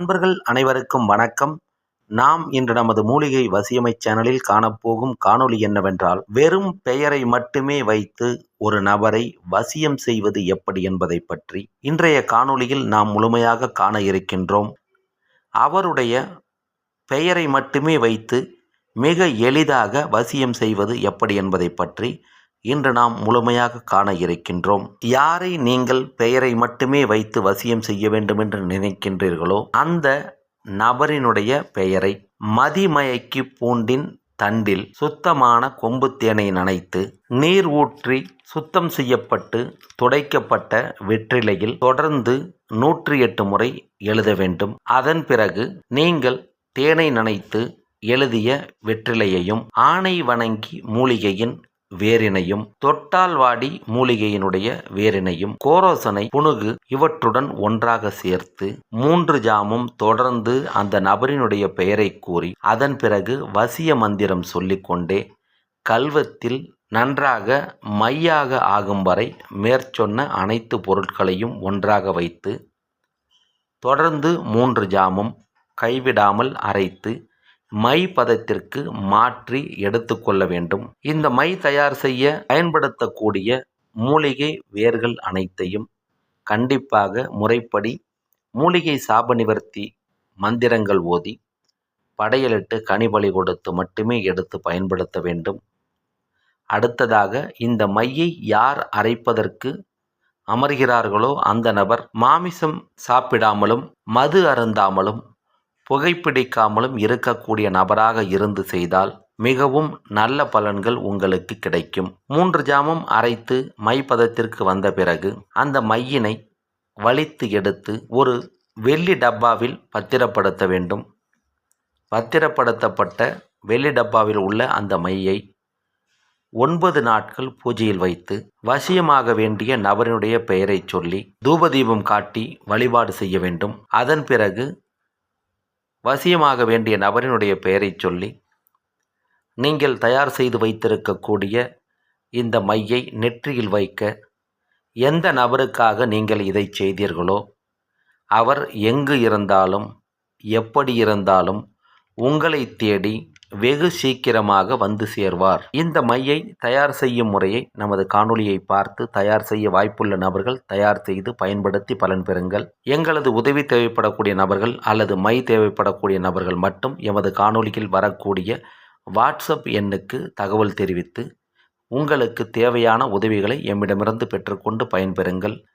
நண்பர்கள் அனைவருக்கும் வணக்கம். நாம் இன்று நமது மூலிகை வசியமை சேனலில் காணப்போகும் காணொளி என்னவென்றால் வெறும் பெயரை மட்டுமே வைத்து ஒரு நபரை வசியம் செய்வது எப்படி என்பதை பற்றி இன்றைய காணொளியில் நாம் முழுமையாக காண இருக்கின்றோம். அவருடைய பெயரை மட்டுமே வைத்து மிக எளிதாக வசியம் செய்வது எப்படி என்பதை பற்றி இன்று நாம் முழுமையாக காண இருக்கின்றோம். யாரை நீங்கள் பெயரை மட்டுமே வைத்து வசியம் செய்ய வேண்டும் என்று நினைக்கின்றீர்களோ அந்த நபரினுடைய பெயரை மதிமயக்கி பூண்டின் தண்டில் சுத்தமான கொம்பு தேனை நனைத்து நீர் ஊற்றி சுத்தம் செய்யப்பட்டு துடைக்கப்பட்ட வெற்றிலையில் தொடர்ந்து நூற்றி எட்டு முறை எழுத வேண்டும். அதன் பிறகு நீங்கள் தேனை நனைத்து எழுதிய வெற்றிலையையும் ஆணை வணங்கி மூலிகையின் வேரினையும் தொட்டால்வாடி மூலிகையினுடைய வேரினையும் கோரோசனை புணுகு இவற்றுடன் ஒன்றாக சேர்த்து மூன்று ஜாமும் தொடர்ந்து அந்த நபரினுடைய பெயரை கூறி அதன் பிறகு வசிய மந்திரம் சொல்லிக்கொண்டே கல்வத்தில் நன்றாக மையாக ஆகும் வரை மேற்சொன்ன அனைத்து பொருட்களையும் ஒன்றாக வைத்து தொடர்ந்து மூன்று ஜாமும் கைவிடாமல் அரைத்து மை பதத்திற்கு மாற்றி எடுத்துக்கொள்ள வேண்டும். இந்த மை தயார் செய்ய பயன்படுத்தக்கூடிய மூலிகை வேர்கள் அனைத்தையும் கண்டிப்பாக முறைப்படி மூலிகை சாப நிவர்த்தி மந்திரங்கள் ஓதி படையலிட்டு கனிபலி கொடுத்து மட்டுமே எடுத்து பயன்படுத்த வேண்டும். அடுத்ததாக இந்த மையை யார் அரைப்பதற்கு அமர்கிறார்களோ அந்த நபர் மாமிசம் சாப்பிடாமலும் மது அருந்தாமலும் புகைப்பிடிக்காமலும் இருக்கக்கூடிய நபராக இருந்து செய்தால் மிகவும் நல்ல பலன்கள் உங்களுக்கு கிடைக்கும். மூன்று ஜாமம் அரைத்து மை பதத்திற்கு வந்த பிறகு அந்த மையினை வலித்து எடுத்து ஒரு வெள்ளி டப்பாவில் பத்திரப்படுத்த வேண்டும். பத்திரப்படுத்தப்பட்ட வெள்ளி டப்பாவில் உள்ள அந்த மையை ஒன்பது நாட்கள் பூஜையில் வைத்து வசியமாக வேண்டிய நபரினுடைய பெயரை சொல்லி தூபதீபம் காட்டி வழிபாடு செய்ய வேண்டும். அதன் பிறகு வசியமாக வேண்டிய நபரினுடைய பெயரை சொல்லி நீங்கள் தயார் செய்து வைத்திருக்கக்கூடிய இந்த மையை நெற்றியில் வைக்க எந்த நபருக்காக நீங்கள் இதை செய்தீர்களோ அவர் எங்கு இருந்தாலும் எப்படி இருந்தாலும் உங்களை தேடி வெகு சீக்கிரமாக வந்து சேர்வார். இந்த மையை தயார் செய்யும் முறையை நமது காணொளியை பார்த்து தயார் செய்ய வாய்ப்புள்ள நபர்கள் தயார் செய்து பயன்படுத்தி பலன் பெறுங்கள். எங்களது உதவி தேவைப்படக்கூடிய நபர்கள் அல்லது மை தேவைப்படக்கூடிய நபர்கள் மட்டும் எமது காணொளியில் வரக்கூடிய வாட்ஸ்அப் எண்ணுக்கு தகவல் தெரிவித்து உங்களுக்கு தேவையான உதவிகளை எம்மிடமிருந்து பெற்றுக்கொண்டு பயன்பெறுங்கள்.